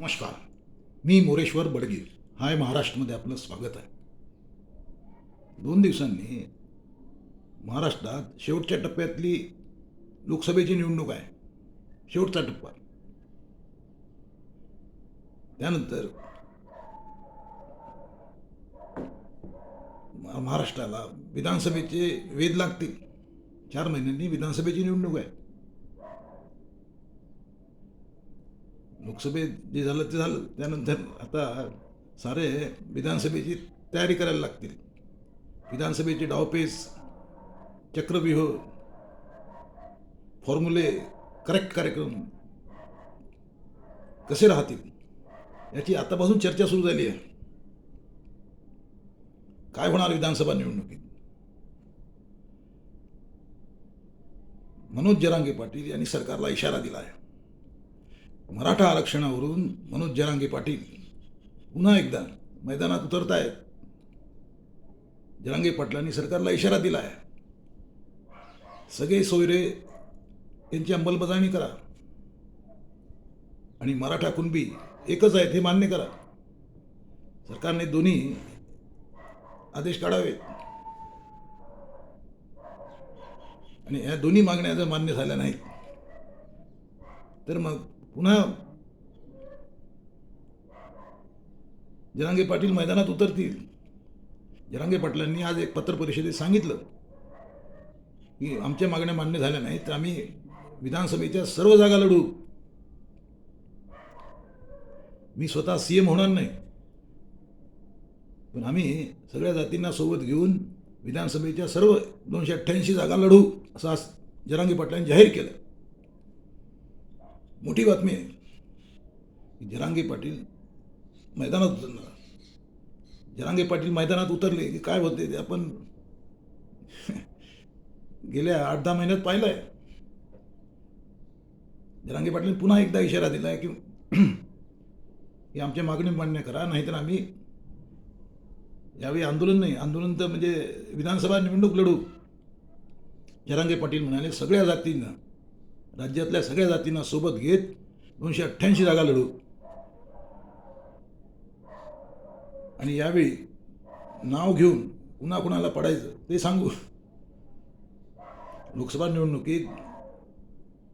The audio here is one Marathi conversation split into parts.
नमस्कार. मी मोरेश्वर बडगीर. हाय महाराष्ट्रामध्ये आपलं स्वागत आहे. दोन दिवसांनी महाराष्ट्रात शेवटच्या टप्प्यातली लोकसभेची निवडणूक आहे. शेवटचा टप्पा. त्यानंतर महाराष्ट्राला विधानसभेचे वेध लागतील. चार महिन्यांनी विधानसभेची निवडणूक आहे. लोकसभेत जे झालं ते झालं. त्यानंतर आता सारे विधानसभेची तयारी करायला लागतील. विधानसभेचे डावपेच चक्रव्यूह फॉर्म्युले करेक्ट कार्यक्रम कसे राहतील याची आतापासून चर्चा सुरू झाली आहे. काय होणार विधानसभा निवडणुकीत? मनोज जरांगे पाटील यांनी सरकारला इशारा दिला आहे मराठा आरक्षणावरून मनोज जरांगे पाटील पुन्हा एकदा मैदानात उतरत आहेत जरांगे पाटलांनी सरकारला इशारा दिला आहे सगळे सोयरे यांची अंमलबजावणी करा. आणि मराठा कुणबी एकच आहेत हे मान्य करा. सरकारने दोन्ही आदेश काढावेत. आणि या दोन्ही मागण्या जर मान्य झाल्या नाहीत तर मग पुन्हा जरांगे पाटील मैदानात उतरतील. जरांगे पाटलांनी आज एक पत्र परिषदेत सांगितलं की आमच्या मागण्या मान्य झाल्या नाहीत तर आम्ही विधानसभेच्या सर्व जागा लढू. मी स्वतः सी एम होणार नाही. पण आम्ही सगळ्या जातींना सोबत घेऊन विधानसभेच्या सर्व दोनशे अठ्ठ्याऐंशी जागा लढू असं आज जरांगे पाटलांनी जाहीर केलं. मोठी बातमी आहे. जरांगे पाटील मैदानात उतरणार. जरांगे पाटील मैदानात उतरले की काय होते ते आपण गेल्या आठ दहा महिन्यात पाहिलं आहे जरांगे पाटील पुन्हा एकदा इशारा दिला आहे की की आमच्या मागणी मान्य करा नाहीतर आम्ही यावेळी आंदोलन नाही. आंदोलन तर म्हणजे विधानसभा निवडणूक लढू. जरांगे पाटील म्हणाले सगळ्या जातींना राज्यातल्या सगळ्या जातींना सोबत घेत दोनशे अठ्ठ्याऐंशी जागा लढू आणि यावेळी नाव घेऊन कुणा कुणाला पडायचं ते सांगू. लोकसभा निवडणुकीत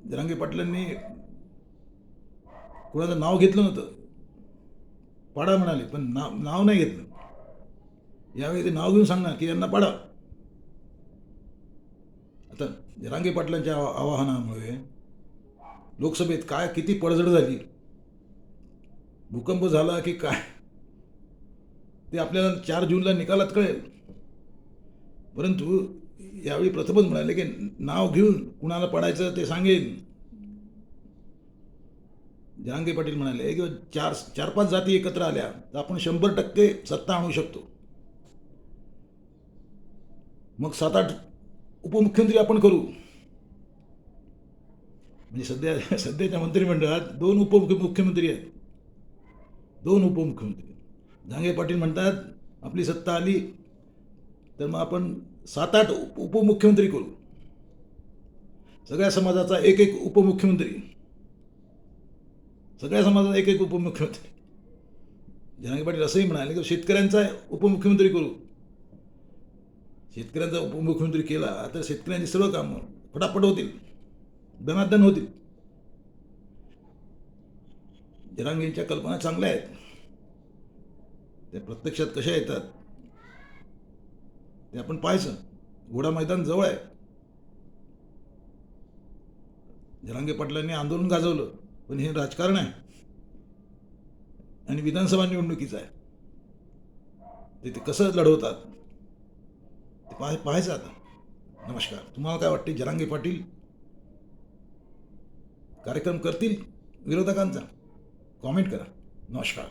जरांगे पाटलांनी कुणाचं नाव घेतलं नव्हतं. पाडा म्हणाले पण नाव नाव नाही घेतलं. यावेळी ते नाव घेऊन सांगणार की यांना पाडा. म्हणजे जरांगे पाटलांच्या आवाहनामुळे लोकसभेत काय किती पडझड झाली? भूकंप झाला की काय? ते आपल्याला चार जूनला निकालात कळेल. परंतु यावेळी प्रथमच म्हणाले की नाव घेऊन कुणाला पडायचं ते सांगेन. जहांगे पाटील म्हणाले की चार चार पाच जाती एकत्र आल्या तर आपण शंभर टक्के सत्ता आणू शकतो. मग सात आठ उपमुख्यमंत्री आपण करू. म्हणजे सध्या सध्याच्या मंत्रिमंडळात दोन उपमुख्यमंत्री आहेत. दोन उपमुख्यमंत्री. झांगे पाटील म्हणतात आपली सत्ता आली तर मग आपण सात आठ उप उपमुख्यमंत्री करू. सगळ्या समाजाचा एक एक उपमुख्यमंत्री. सगळ्या समाजाचा एक एक उपमुख्यमंत्री. जनांगे पाटील असंही म्हणाले की शेतकऱ्यांचा उपमुख्यमंत्री करू. शेतकऱ्यांचा उपमुख्यमंत्री केला तर शेतकऱ्यांची सर्व कामं फटाफट होतील. दनादन होतील. जरांगींच्या कल्पना चांगल्या आहेत. त्या प्रत्यक्षात कशा येतात? ते आपण पाहायचं. घोडा मैदान जवळ आहे. जरांगे पाटलांनी आंदोलन गाजवलं पण हे राजकारण आहे. आणि विधानसभा निवडणुकीचं आहे. ते ते कसं लढवतात? पाह पाहायचं आता. नमस्कार. तुम्हाला काय वाटते जरांगे पाटील कार्यक्रम करतील? विरोधकांचा? कॉमेंट करा. नमस्कार.